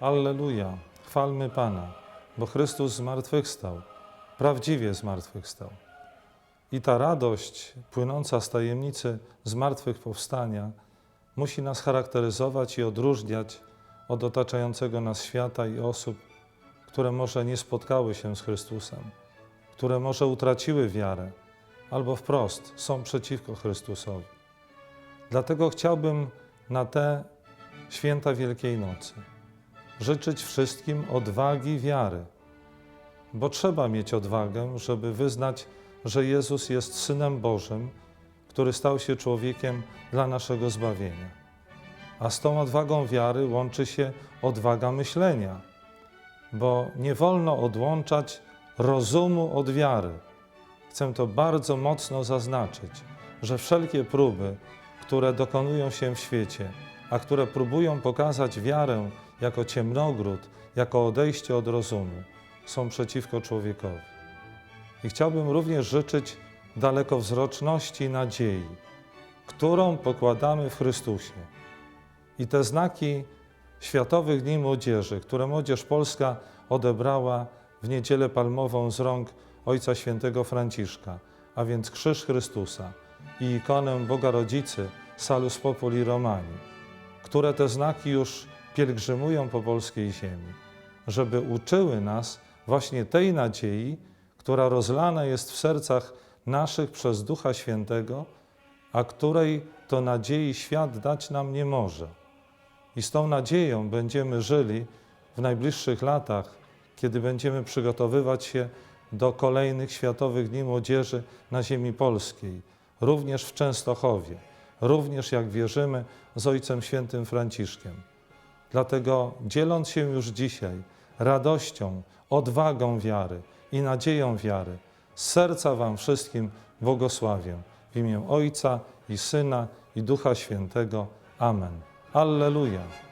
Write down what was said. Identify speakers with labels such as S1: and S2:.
S1: Alleluja, chwalmy Pana, bo Chrystus zmartwychwstał, prawdziwie zmartwychwstał. I ta radość płynąca z tajemnicy zmartwychwstania musi nas charakteryzować i odróżniać od otaczającego nas świata i osób, które może nie spotkały się z Chrystusem, które może utraciły wiarę albo wprost są przeciwko Chrystusowi. Dlatego chciałbym na te święta Wielkiej Nocy życzyć wszystkim odwagi wiary, bo trzeba mieć odwagę, żeby wyznać, że Jezus jest Synem Bożym, który stał się człowiekiem dla naszego zbawienia. A z tą odwagą wiary łączy się odwaga myślenia, bo nie wolno odłączać rozumu od wiary. Chcę to bardzo mocno zaznaczyć, że wszelkie próby, które dokonują się w świecie, a które próbują pokazać wiarę jako ciemnogród, jako odejście od rozumu, są przeciwko człowiekowi. I chciałbym również życzyć dalekowzroczności i nadziei, którą pokładamy w Chrystusie. I te znaki Światowych Dni Młodzieży, które Młodzież Polska odebrała w Niedzielę Palmową z rąk Ojca Świętego Franciszka, a więc Krzyż Chrystusa i ikonę Boga Rodzicy Salus Populi Romani, które te znaki już pielgrzymują po polskiej ziemi, żeby uczyły nas właśnie tej nadziei, która rozlana jest w sercach naszych przez Ducha Świętego, a której to nadziei świat dać nam nie może. I z tą nadzieją będziemy żyli w najbliższych latach, kiedy będziemy przygotowywać się do kolejnych Światowych Dni Młodzieży na ziemi polskiej, również w Częstochowie, również, jak wierzymy, z Ojcem Świętym Franciszkiem. Dlatego dzieląc się już dzisiaj radością, odwagą wiary i nadzieją wiary, z serca Wam wszystkim błogosławię w imię Ojca i Syna i Ducha Świętego. Amen. Alleluja.